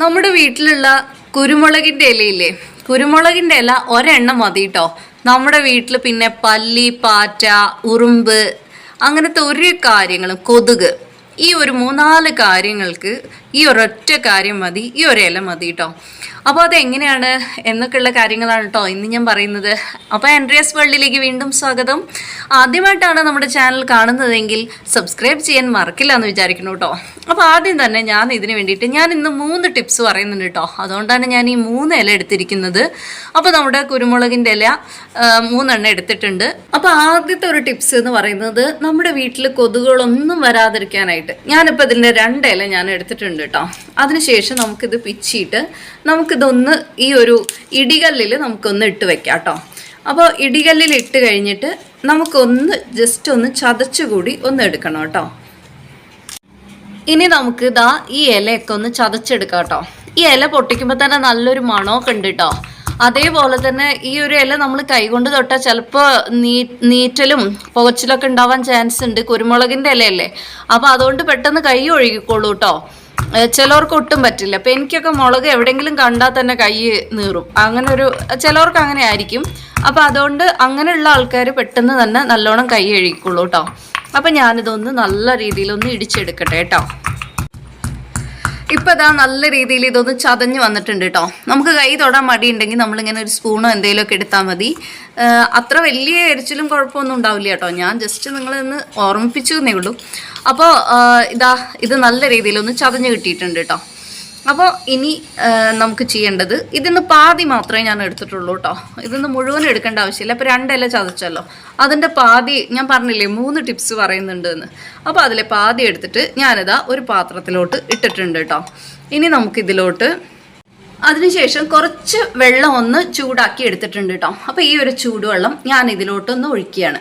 നമ്മുടെ വീട്ടിലുള്ള കുരുമുളകിന്റെ ഇലയില്ലേ? കുരുമുളകിന്റെ ഇല ഒരെണ്ണം മതി കേട്ടോ നമ്മുടെ വീട്ടിൽ പിന്നെ പല്ലി പാറ്റ ഉറുമ്പ് അങ്ങനത്തെ ഒരു കാര്യങ്ങളും. കൊതുക്. ഈ ഒരു മൂന്നാൽ കാര്യങ്ങൾക്ക് ഈ ഒരൊറ്റ കാര്യം മതി ഈ ഒരു ഇല മതി കേട്ടോ അപ്പോൾ അതെങ്ങനെയാണ് എന്നൊക്കെയുള്ള കാര്യങ്ങളാണ് കേട്ടോ ഇന്ന് ഞാൻ പറയുന്നത്. അപ്പോൾ ആൻഡ്രിയസ് വേൾഡിലേക്ക് വീണ്ടും സ്വാഗതം. ആദ്യമായിട്ടാണ് നമ്മുടെ ചാനൽ കാണുന്നതെങ്കിൽ സബ്സ്ക്രൈബ് ചെയ്യാൻ മറക്കില്ല എന്ന് വിചാരിക്കുന്നു കേട്ടോ അപ്പോൾ ആദ്യം തന്നെ ഞാൻ ഇതിന് വേണ്ടിയിട്ട് ഞാൻ ഇന്ന് മൂന്ന് ടിപ്സ് പറയുന്നുണ്ട് കേട്ടോ അതുകൊണ്ടാണ് ഞാൻ ഈ മൂന്ന് ഇല എടുത്തിരിക്കുന്നത്. അപ്പോൾ നമ്മുടെ കുരുമുളകിന്റെ ഇല മൂന്നെണ്ണം എടുത്തിട്ടുണ്ട്. അപ്പോൾ ആദ്യത്തെ ഒരു ടിപ്സ് എന്ന് പറയുന്നത് നമ്മുടെ വീട്ടിൽ കൊതുകുകളൊന്നും വരാതിരിക്കാനായിട്ട്. ഞാനിപ്പോൾ ഇതിന്റെ രണ്ട് ഇല ഞാൻ എടുത്തിട്ടുണ്ട്. കേട്ടോ. അതിനുശേഷം നമുക്കിത് പിച്ചിയിട്ട് നമുക്കിതൊന്ന് ഈ ഒരു ഇടികല്ലിൽ നമുക്കൊന്ന് ഇട്ട് വെക്കാം കേട്ടോ. അപ്പോൾ ഇടികല്ലിൽ ഇട്ട് കഴിഞ്ഞിട്ട് നമുക്കൊന്ന് ജസ്റ്റ് ഒന്ന് ചതച്ചുകൂടി ഒന്ന് എടുക്കണം കേട്ടോ. ഇനി നമുക്ക് ഇതാ ഈ ഇലയൊക്കെ ഒന്ന് ചതച്ചെടുക്കാം കേട്ടോ. ഈ ഇല പൊട്ടിക്കുമ്പോൾ തന്നെ നല്ലൊരു മണമൊക്കെ ഉണ്ട് കേട്ടോ. അതേപോലെ തന്നെ ഈ ഒരു ഇല നമ്മൾ കൈകൊണ്ട് തൊട്ടാൽ ചിലപ്പോൾ നീ നീറ്റലും പുകച്ചിലൊക്കെ ഉണ്ടാവാൻ ചാൻസ് ഉണ്ട്. കുരുമുളകിന്റെ ഇലയല്ലേ? അപ്പോൾ അതുകൊണ്ട് പെട്ടെന്ന് കൈ ഒഴുകിക്കോളൂ കേട്ടോ. ചിലവർക്ക് ഒട്ടും പറ്റില്ല. അപ്പം എനിക്കൊക്കെ മുളക് എവിടെയെങ്കിലും കണ്ടാൽ തന്നെ കൈ നീറും. അങ്ങനെ ഒരു ചിലവർക്ക് അങ്ങനെ ആയിരിക്കും. അപ്പം അതുകൊണ്ട് അങ്ങനെയുള്ള ആൾക്കാർ പെട്ടെന്ന് തന്നെ നല്ലോണം കൈ എഴുതിക്കുള്ളൂ കേട്ടോ അപ്പം ഞാനിതൊന്ന് നല്ല രീതിയിലൊന്ന് ഇടിച്ചെടുക്കട്ടെ കേട്ടോ ഇപ്പം ഇതാ നല്ല രീതിയിൽ ഇതൊന്ന് ചതഞ്ഞ് വന്നിട്ടുണ്ട് കേട്ടോ നമുക്ക് കൈ തൊടാൻ മടിയുണ്ടെങ്കിൽ നമ്മളിങ്ങനെ ഒരു സ്പൂണോ എന്തെങ്കിലുമൊക്കെ എടുത്താൽ മതി. അത്ര വലിയ എരിച്ചിലും കുഴപ്പമൊന്നും ഉണ്ടാവില്ല കേട്ടോ ഞാൻ ജസ്റ്റ് നിങ്ങളൊന്ന് ഓർമ്മിപ്പിച്ചു എന്നേ ഉള്ളൂ. അപ്പോൾ ഇതാ ഇത് നല്ല രീതിയിലൊന്ന് ചതഞ്ഞ് കിട്ടിയിട്ടുണ്ട് കേട്ടോ അപ്പോൾ ഇനി നമുക്ക് ചെയ്യേണ്ടത് ഇതിന്ന് പാതി മാത്രമേ ഞാൻ എടുത്തിട്ടുള്ളൂ കേട്ടോ ഇതിന്ന് മുഴുവൻ എടുക്കേണ്ട ആവശ്യമില്ല. അപ്പോൾ രണ്ടില ചതച്ചല്ലോ. അതിന്റെ പാതി ഞാൻ പറഞ്ഞില്ലേ മൂന്ന് ടിപ്സ് പറയുന്നുണ്ട് എന്ന് അപ്പോൾ അതിലെ പാതി എടുത്തിട്ട് ഞാനിതാ ഒരു പാത്രത്തിലോട്ട് ഇട്ടിട്ടുണ്ട് കേട്ടോ ഇനി നമുക്കിതിലോട്ട് അതിനുശേഷം കുറച്ച് വെള്ളം ഒന്ന് ചൂടാക്കി എടുത്തിട്ടുണ്ട് കേട്ടോ അപ്പോൾ ഈ ഒരു ചൂടുവെള്ളം ഞാൻ ഇതിലോട്ടൊന്ന് ഒഴിക്കുകയാണ്.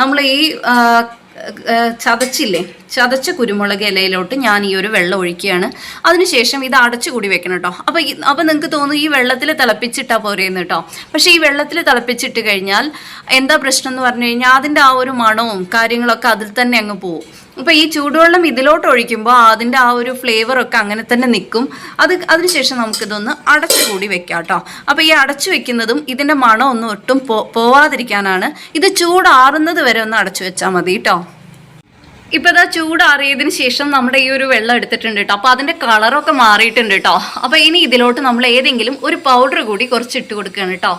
നമ്മൾ ഈ ചതച്ചില്ലേ? ചതച്ച കുരുമുളക് ഇലയിലോട്ട് ഞാൻ ഈ ഒരു വെള്ളം ഒഴിക്കുകയാണ്. അതിനുശേഷം ഇത് അടച്ചു കൂടി വെക്കണം കേട്ടോ. അപ്പോൾ അപ്പോൾ നിങ്ങൾക്ക് തോന്നും ഈ വെള്ളത്തിൽ തിളപ്പിച്ചിട്ടാൽ പോരെയെന്ന് കേട്ടോ. പക്ഷേ ഈ വെള്ളത്തിൽ തിളപ്പിച്ചിട്ട് കഴിഞ്ഞാൽ എന്താ പ്രശ്നം എന്ന് പറഞ്ഞു കഴിഞ്ഞാൽ അതിന്റെ ആ ഒരു മണവും കാര്യങ്ങളൊക്കെ അതിൽ തന്നെ അങ്ങ് പോവും. അപ്പോൾ ഈ ചൂടുവെള്ളം ഇതിലോട്ട് ഒഴിക്കുമ്പോൾ അതിന്റെ ആ ഒരു ഫ്ലേവർ ഒക്കെ അങ്ങനെ തന്നെ നിൽക്കും അത് അതിനുശേഷം നമുക്കിതൊന്ന് അടച്ചു കൂടി വെക്കാം കേട്ടോ അപ്പോൾ ഈ അടച്ചു വെക്കുന്നതും ഇതിന്റെ മണം ഒന്നും ഒട്ടും പോവാതിരിക്കാനാണ്. ഇത് ചൂടാറുന്നത് വരെ ഒന്ന് അടച്ചു വെച്ചാൽ മതി കേട്ടോ ഇപ്പൊ ഇതാ ചൂടാറിയതിന് ശേഷം നമ്മുടെ ഈ ഒരു വെള്ളം എടുത്തിട്ടുണ്ട് കേട്ടോ അപ്പൊ അതിന്റെ കളറൊക്കെ മാറിയിട്ടുണ്ട് കേട്ടോ അപ്പൊ ഇനി ഇതിലോട്ട് നമ്മൾ ഏതെങ്കിലും ഒരു പൗഡർ കൂടി കുറച്ച് ഇട്ട് കൊടുക്കുകയാണ് കേട്ടോ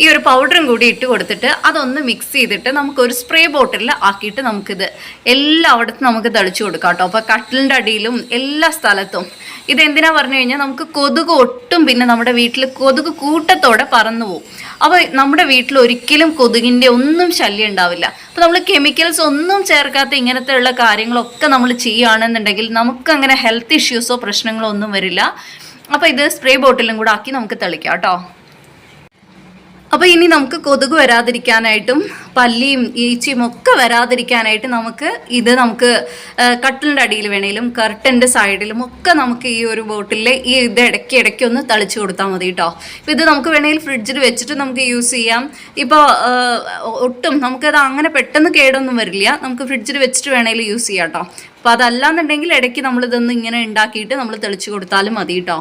ഈ ഒരു പൗഡറും കൂടി ഇട്ട് കൊടുത്തിട്ട് അതൊന്ന് മിക്സ് ചെയ്തിട്ട് നമുക്ക് ഒരു സ്പ്രേ ബോട്ടിലിൽ ആക്കിയിട്ട് നമുക്കിത് എല്ലായിടത്തും നമുക്ക് തളിച്ചു കൊടുക്കാം കേട്ടോ. അപ്പോൾ കട്ടിലിന്റെ അടിയിലും എല്ലാ സ്ഥലത്തും. ഇതെന്തിനാ പറഞ്ഞു കഴിഞ്ഞാൽ നമുക്ക് കൊതുക് ഒട്ടും പിന്നെ നമ്മുടെ വീട്ടിൽ കൊതുക് കൂട്ടത്തോടെ പറന്നു പോകും അപ്പോൾ നമ്മുടെ വീട്ടിൽ ഒരിക്കലും കൊതുകിന്റെ ഒന്നും ശല്യം ഉണ്ടാവില്ല. അപ്പോൾ നമ്മൾ കെമിക്കൽസ് ഒന്നും ചേർക്കാത്ത ഇങ്ങനത്തെ ഉള്ള കാര്യങ്ങളൊക്കെ നമ്മൾ ചെയ്യുകയാണെന്നുണ്ടെങ്കിൽ നമുക്ക് അങ്ങനെ ഹെൽത്ത് ഇഷ്യൂസോ പ്രശ്നങ്ങളോ ഒന്നും വരില്ല. അപ്പോൾ ഇത് സ്പ്രേ ബോട്ടിലും കൂടെ ആക്കി നമുക്ക് തെളിക്കാം കേട്ടോ. അപ്പോൾ ഇനി നമുക്ക് കൊതുക് വരാതിരിക്കാനായിട്ടും പല്ലിയും ഈച്ചയും ഒക്കെ വരാതിരിക്കാനായിട്ട് നമുക്ക് ഇത് നമുക്ക് കട്ടിലിന്റെ അടിയിൽ വേണേലും കർട്ടന്റെ സൈഡിലും ഒക്കെ നമുക്ക് ഈ ഒരു ബോട്ടിലെ ഈ ഇത് ഇടയ്ക്ക് ഇടയ്ക്ക് ഒന്ന് തളിച്ചു കൊടുത്താൽ മതി കേട്ടോ ഇപ്പോൾ ഇത് നമുക്ക് വേണമെങ്കിൽ ഫ്രിഡ്ജിൽ വെച്ചിട്ട് നമുക്ക് യൂസ് ചെയ്യാം. ഇപ്പോൾ ഒട്ടും നമുക്കത് അങ്ങനെ പെട്ടെന്ന് കേടൊന്നും വരില്ല. നമുക്ക് ഫ്രിഡ്ജിൽ വെച്ചിട്ട് വേണമെങ്കിൽ യൂസ് ചെയ്യാം കേട്ടോ അപ്പോൾ അതല്ലാന്നുണ്ടെങ്കിൽ ഇടയ്ക്ക് നമ്മളിതൊന്ന് ഇങ്ങനെ ഉണ്ടാക്കിയിട്ട് നമ്മൾ തെളിച്ചു കൊടുത്താലും മതി കേട്ടോ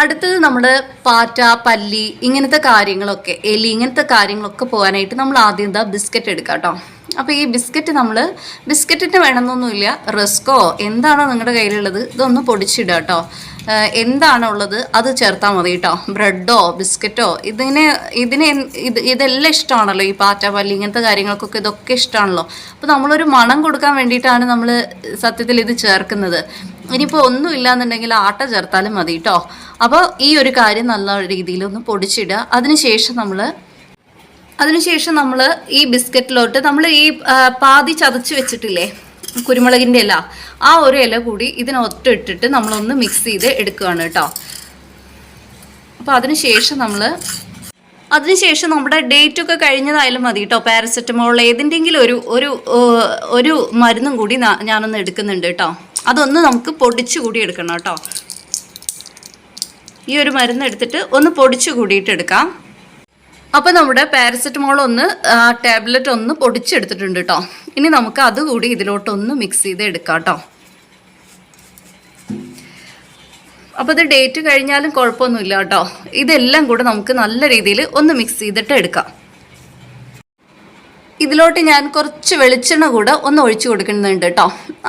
അടുത്തത് നമ്മൾ പാറ്റ പല്ലി ഇങ്ങനത്തെ കാര്യങ്ങളൊക്കെ എലി ഇങ്ങനത്തെ കാര്യങ്ങളൊക്കെ പോകാനായിട്ട് നമ്മൾ ആദ്യം എന്താ ബിസ്ക്കറ്റ് എടുക്കാം കേട്ടോ. അപ്പോൾ ഈ ബിസ്ക്കറ്റ് നമ്മൾ ബിസ്ക്കറ്റിന് വേണമെന്നൊന്നുമില്ല റിസ്കോ എന്താണോ നിങ്ങളുടെ കയ്യിലുള്ളത് ഇതൊന്ന് പൊടിച്ചിടുക കേട്ടോ. എന്താണോ ഉള്ളത് അത് ചേർത്താൽ മതി കേട്ടോ. ബ്രെഡോ ബിസ്ക്കറ്റോ ഇതിനെ ഇതിനെ ഇത് ഇതെല്ലാം ഇഷ്ടമാണല്ലോ ഈ പാറ്റ പല്ലി ഇങ്ങനത്തെ കാര്യങ്ങൾക്കൊക്കെ ഇതൊക്കെ ഇഷ്ടമാണല്ലോ. അപ്പോൾ നമ്മളൊരു മണം കൊടുക്കാൻ വേണ്ടിയിട്ടാണ് നമ്മൾ സത്യത്തിൽ ഇത് ചേർക്കുന്നത്. ഇനിയിപ്പോൾ ഒന്നും ഇല്ലാന്നുണ്ടെങ്കിൽ ആട്ട ചേർത്താലും മതി കേട്ടോ അപ്പോൾ ഈ ഒരു കാര്യം നല്ല രീതിയിൽ ഒന്ന് പൊടിച്ചിടുക. അതിനുശേഷം നമ്മൾ അതിനുശേഷം നമ്മൾ ഈ ബിസ്ക്കറ്റിലോട്ട് നമ്മൾ ഈ പാതി ചതച്ച് വെച്ചിട്ടില്ലേ? കുരുമുളകിന്റെ ഇല. ആ ഒരു ഇല കൂടി ഇതിനൊത്ത് ഇട്ടിട്ട് നമ്മളൊന്ന് മിക്സ് ചെയ്ത് എടുക്കുകയാണ് കേട്ടോ അപ്പോൾ അതിനുശേഷം നമ്മൾ അതിനുശേഷം നമ്മുടെ ഡേറ്റ് ഒക്കെ കഴിഞ്ഞതായാലും മതി കേട്ടോ പാരസെറ്റമോൾ ഏതിന്റെങ്കിലും ഒരു ഒരു ഒരു മരുന്നും കൂടി ഞാനൊന്ന് എടുക്കുന്നുണ്ട് കേട്ടോ അതൊന്ന് നമുക്ക് പൊടിച്ചു കൂടി എടുക്കണം കേട്ടോ. ഈ ഒരു മരുന്ന് എടുത്തിട്ട് ഒന്ന് പൊടിച്ചു കൂടിയിട്ട് എടുക്കാം. അപ്പോൾ നമ്മുടെ പാരസെറ്റമോൾ ഒന്ന് ടാബ്ലറ്റ് ഒന്ന് പൊടിച്ചെടുത്തിട്ടുണ്ട് കേട്ടോ. ഇനി നമുക്ക് അതുകൂടി ഇതിലോട്ടൊന്ന് മിക്സ് ചെയ്ത് എടുക്കാം കേട്ടോ. അപ്പോൾ ഇത് ഡേറ്റ് കഴിഞ്ഞാലും കുഴപ്പമൊന്നുമില്ല കേട്ടോ. ഇതെല്ലാം കൂടെ നമുക്ക് നല്ല രീതിയിൽ ഒന്ന് മിക്സ് ചെയ്തിട്ട് എടുക്കാം. ഇതിലോട്ട് ഞാൻ കുറച്ച് വെളിച്ചെണ്ണ കൂടെ ഒന്ന് ഒഴിച്ചു കൊടുക്കുന്നുണ്ട് കേട്ടോ.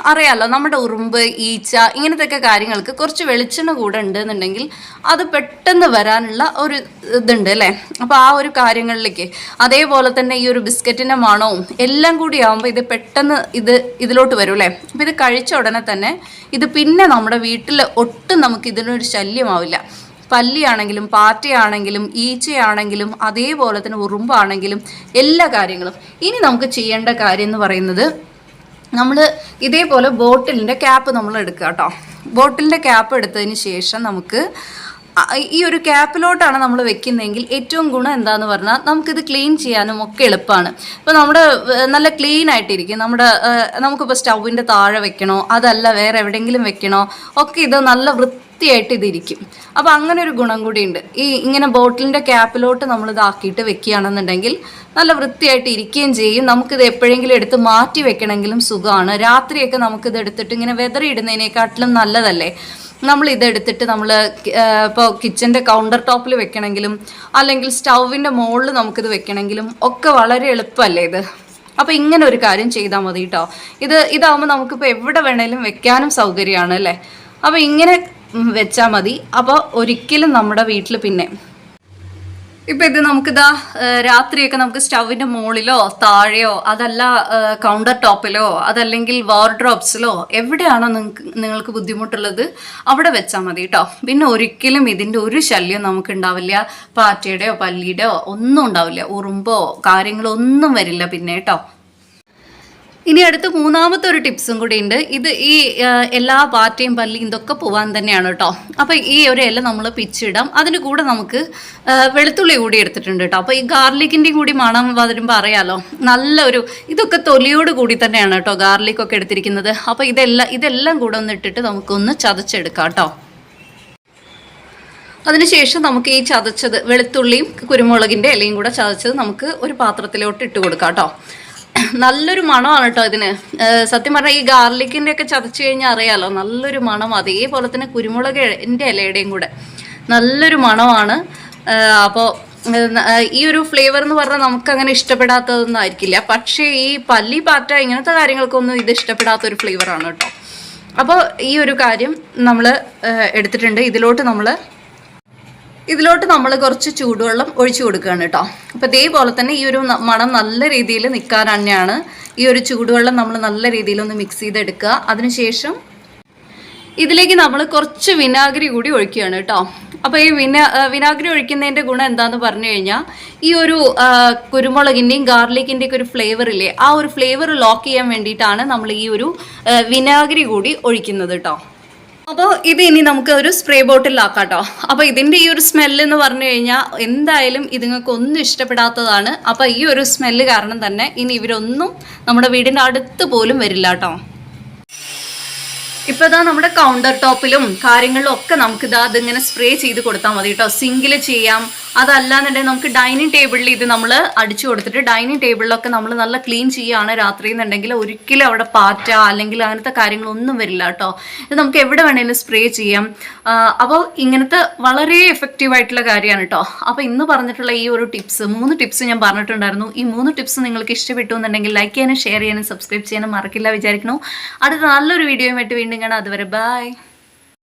അറിയാലോ നമ്മുടെ ഉറുമ്പ് ഈച്ച ഇങ്ങനത്തെയൊക്കെ കാര്യങ്ങൾക്ക് കുറച്ച് വെളിച്ചെണ്ണ കൂടെ ഉണ്ടെന്നുണ്ടെങ്കിൽ അത് പെട്ടെന്ന് വരാനുള്ള ഒരു ഇതുണ്ട് അല്ലേ? അപ്പോൾ ആ ഒരു കാര്യങ്ങളിലേക്ക് അതേപോലെ തന്നെ ഈ ഒരു ബിസ്ക്കറ്റിന്റെ മണവും എല്ലാം കൂടി ആകുമ്പോൾ ഇത് പെട്ടെന്ന് ഇത് ഇതിലോട്ട് വരും അല്ലേ? അപ്പോൾ ഇത് കഴിച്ച ഉടനെ തന്നെ ഇത് പിന്നെ നമ്മുടെ വീട്ടിൽ ഒട്ടും നമുക്ക് ഇതിനൊരു ശല്യമാവില്ല. പല്ലിയാണെങ്കിലും പാറ്റയാണെങ്കിലും ഈച്ചയാണെങ്കിലും അതേപോലെ തന്നെ ഉറുമ്പാണെങ്കിലും എല്ലാ കാര്യങ്ങളും. ഇനി നമുക്ക് ചെയ്യേണ്ട കാര്യം എന്ന് പറയുന്നത് നമ്മൾ ഇതേപോലെ ബോട്ടിലിന്റെ ക്യാപ്പ് നമ്മൾ എടുക്കുക കേട്ടോ. ബോട്ടിലിന്റെ ക്യാപ്പ് എടുത്തതിന് ശേഷം നമുക്ക് ഈ ഒരു ക്യാപ്പിലോട്ടാണ് നമ്മൾ വെക്കുന്നതെങ്കിൽ ഏറ്റവും ഗുണം എന്താന്ന് പറഞ്ഞാൽ നമുക്കിത് ക്ലീൻ ചെയ്യാനും ഒക്കെ എളുപ്പമാണ് ഇപ്പോൾ നമ്മുടെ നല്ല ക്ലീൻ ആയിട്ടിരിക്കും. നമ്മുടെ നമുക്കിപ്പോൾ സ്റ്റൗവിന്റെ താഴെ വെക്കണോ അതല്ല വേറെ എവിടെയെങ്കിലും വെക്കണോ ഒക്കെ ഇത് നല്ല വൃത്തിയായിട്ട് ഇതിരിക്കും. അപ്പോൾ അങ്ങനെ ഒരു ഗുണം കൂടിയുണ്ട് ഈ ഇങ്ങനെ ബോട്ടിലിന്റെ ക്യാപ്പിലോട്ട് നമ്മൾ ഇതാക്കിയിട്ട് വെക്കുകയാണെന്നുണ്ടെങ്കിൽ നല്ല വൃത്തിയായിട്ട് ഇരിക്കുകയും ചെയ്യും. നമുക്കിത് എപ്പോഴെങ്കിലും എടുത്ത് മാറ്റി വെക്കണമെങ്കിലും സുഖമാണ്. രാത്രിയൊക്കെ നമുക്കിത് എടുത്തിട്ട് ഇങ്ങനെ വെതറിയിടുന്നതിനെക്കാട്ടിലും നല്ലതല്ലേ? നമ്മൾ ഇതെടുത്തിട്ട് നമ്മൾ ഇപ്പോൾ കിച്ചന്റെ കൗണ്ടർ ടോപ്പിൽ വെക്കണമെങ്കിലും അല്ലെങ്കിൽ സ്റ്റൗവിന്റെ മുകളിൽ നമുക്കിത് വെക്കണമെങ്കിലും ഒക്കെ വളരെ എളുപ്പമല്ലേ ഇത്? അപ്പോൾ ഇങ്ങനെ ഒരു കാര്യം ചെയ്താൽ മതി കേട്ടോ ഇത് ഇതാകുമ്പോൾ നമുക്കിപ്പോൾ എവിടെ വേണേലും വെക്കാനും സൗകര്യമാണ് അല്ലേ? അപ്പോൾ ഇങ്ങനെ വെച്ചാൽ മതി. അപ്പോൾ ഒരിക്കലും നമ്മുടെ വീട്ടിൽ പിന്നെ ഇപ്പൊ ഇത് നമുക്കിതാ രാത്രിയൊക്കെ നമുക്ക് സ്റ്റൗവിന്റെ മുകളിലോ താഴെയോ അതല്ല കൗണ്ടർ ടോപ്പിലോ അതല്ലെങ്കിൽ വാർഡ്രോബ്സിലോ എവിടെയാണോ നിങ്ങൾക്ക് ബുദ്ധിമുട്ടുള്ളത് അവിടെ വെച്ചാൽ മതി കേട്ടോ പിന്നെ ഒരിക്കലും ഇതിന്റെ ഒരു ശല്യം നമുക്ക് ഉണ്ടാവില്ല പാറ്റയുടെയോ പല്ലിയുടെയോ ഒന്നും ഉണ്ടാവില്ല. ഉറുമ്പോ കാര്യങ്ങളോ ഒന്നും വരില്ല പിന്നെ കേട്ടോ ഇനി അടുത്ത മൂന്നാമത്തെ ഒരു ടിപ്സും കൂടി ഉണ്ട്. ഇത് ഈ എല്ലാ പാറ്റയും പല്ലിയും ഇതൊക്കെ പോവാൻ തന്നെയാണ് കേട്ടോ അപ്പോൾ ഈ ഒരു ഇല നമ്മൾ പിച്ചിടാം. അതിന് കൂടെ നമുക്ക് വെളുത്തുള്ളി കൂടി എടുത്തിട്ടുണ്ട് കേട്ടോ അപ്പോൾ ഈ ഗാർലിക്കിന്റെ കൂടി മണം വരുമ്പോൾ അറിയാലോ നല്ലൊരു ഇതൊക്കെ തൊലിയോട് കൂടി തന്നെയാണ് കേട്ടോ ഗാർലിക്കൊക്കെ എടുത്തിരിക്കുന്നത്. അപ്പോൾ ഇതെല്ലാം ഇതെല്ലാം കൂടെ ഒന്ന് ഇട്ടിട്ട് നമുക്കൊന്ന് ചതച്ചെടുക്കാം കേട്ടോ അതിനുശേഷം നമുക്ക് ഈ ചതച്ചത് വെളുത്തുള്ളിയും കുരുമുളകിന്റെ ഇലയും കൂടെ ചതച്ചത് നമുക്ക് ഒരു പാത്രത്തിലോട്ട് ഇട്ട് കൊടുക്കാം കേട്ടോ നല്ലൊരു മണമാണ് കേട്ടോ ഇതിന്. സത്യം പറഞ്ഞാൽ ഈ ഗാർലിക്കിന്റെ ഒക്കെ ചതച്ച് കഴിഞ്ഞാൽ അറിയാലോ നല്ലൊരു മണം. അതേപോലെ തന്നെ കുരുമുളക് എന്റെ ഇലയുടെയും കൂടെ. നല്ലൊരു മണമാണ്. അപ്പോൾ ഈ ഒരു ഫ്ലേവർ എന്ന് പറഞ്ഞാൽ നമുക്ക് അങ്ങനെ ഇഷ്ടപ്പെടാത്തതൊന്നും ആയിരിക്കില്ല. പക്ഷേ ഈ പല്ലി പാറ്റ ഇങ്ങനത്തെ കാര്യങ്ങൾക്കൊന്നും ഇത് ഇഷ്ടപ്പെടാത്ത ഒരു ഫ്ലേവറാണ് കേട്ടോ. അപ്പോൾ ഈ ഒരു കാര്യം നമ്മൾ എടുത്തിട്ടുണ്ട്. ഇതിലോട്ട് നമ്മൾ ഇതിലോട്ട് നമ്മൾ കുറച്ച് ചൂടുവെള്ളം ഒഴിച്ചു കൊടുക്കുകയാണ് കേട്ടോ. അപ്പോൾ ഇതേപോലെ തന്നെ ഈ ഒരു മണം നല്ല രീതിയിൽ നിൽക്കാൻ തന്നെയാണ് ഈ ഒരു ചൂടുവെള്ളം നമ്മൾ നല്ല രീതിയിലൊന്ന് മിക്സ് ചെയ്തെടുക്കുക. അതിനുശേഷം ഇതിലേക്ക് നമ്മൾ കുറച്ച് വിനാഗിരി കൂടി ഒഴിക്കുകയാണ് കേട്ടോ. അപ്പോൾ ഈ വിനാ വിനാഗിരി ഒഴിക്കുന്നതിന്റെ ഗുണം എന്താണെന്ന് പറഞ്ഞു കഴിഞ്ഞാൽ ഈ ഒരു കുരുമുളകിന്റെയും ഗാർലിക്കിന്റെയും ഒക്കെ ഒരു ഫ്ലേവർ ഇല്ലേ ആ ഒരു ഫ്ലേവർ ലോക്ക് ചെയ്യാൻ വേണ്ടിയിട്ടാണ് നമ്മൾ ഈ ഒരു വിനാഗിരി കൂടി ഒഴിക്കുന്നത് കേട്ടോ. അപ്പോൾ ഇത് ഇനി നമുക്ക് ഒരു സ്പ്രേ ബോട്ടിലാക്കാം കേട്ടോ അപ്പോൾ ഇതിന്റെ ഈ ഒരു സ്മെല്ല് എന്ന് പറഞ്ഞു കഴിഞ്ഞാൽ എന്തായാലും ഇതുങ്ങൾക്ക് ഒന്നും ഇഷ്ടപ്പെടാത്തതാണ്. അപ്പോൾ ഈ ഒരു സ്മെല്ല് കാരണം തന്നെ ഇനി ഇവരൊന്നും നമ്മുടെ വീടിന്റെ അടുത്ത് പോലും വരില്ല കേട്ടോ ഇപ്പൊ ഇതാ നമ്മുടെ കൗണ്ടർ ടോപ്പിലും കാര്യങ്ങളിലും ഒക്കെ നമുക്ക് ഇതാ ഇതിങ്ങനെ സ്പ്രേ ചെയ്ത് കൊടുത്താൽ മതി കേട്ടോ സിങ്കിൽ ചെയ്യാം അതല്ലാന്നുണ്ടെങ്കിൽ നമുക്ക് ഡൈനിങ് ടേബിളിൽ ഇത് നമ്മൾ അടിച്ചു കൊടുത്തിട്ട് ഡൈനിങ് ടേബിളിലൊക്കെ നമ്മൾ നല്ല ക്ലീൻ ചെയ്യുകയാണ് രാത്രി എന്നുണ്ടെങ്കിൽ ഒരിക്കലും അവിടെ പാറ്റ അല്ലെങ്കിൽ അങ്ങനത്തെ കാര്യങ്ങളൊന്നും വരില്ല കേട്ടോ. ഇത് നമുക്ക് എവിടെ വേണേലും സ്പ്രേ ചെയ്യാം. അപ്പോൾ ഇങ്ങനത്തെ വളരെ എഫക്റ്റീവ് ആയിട്ടുള്ള കാര്യമാണ് കേട്ടോ. അപ്പോൾ ഇന്ന് പറഞ്ഞിട്ടുള്ള ഈ ഒരു ടിപ്സ് മൂന്ന് ടിപ്സ് ഞാൻ പറഞ്ഞിട്ടുണ്ടായിരുന്നു. ഈ മൂന്ന് ടിപ്സ് നിങ്ങൾക്ക് ഇഷ്ടപ്പെട്ടു എന്നുണ്ടെങ്കിൽ ലൈക്ക് ചെയ്യാനും ഷെയർ ചെയ്യാനും സബ്സ്ക്രൈബ് ചെയ്യാനും മറക്കില്ല വിചാരിക്കണോ അടുത്ത നല്ലൊരു വീഡിയോയുമായിട്ട് വീണ്ടും കാണാം. അതുവരെ ബൈ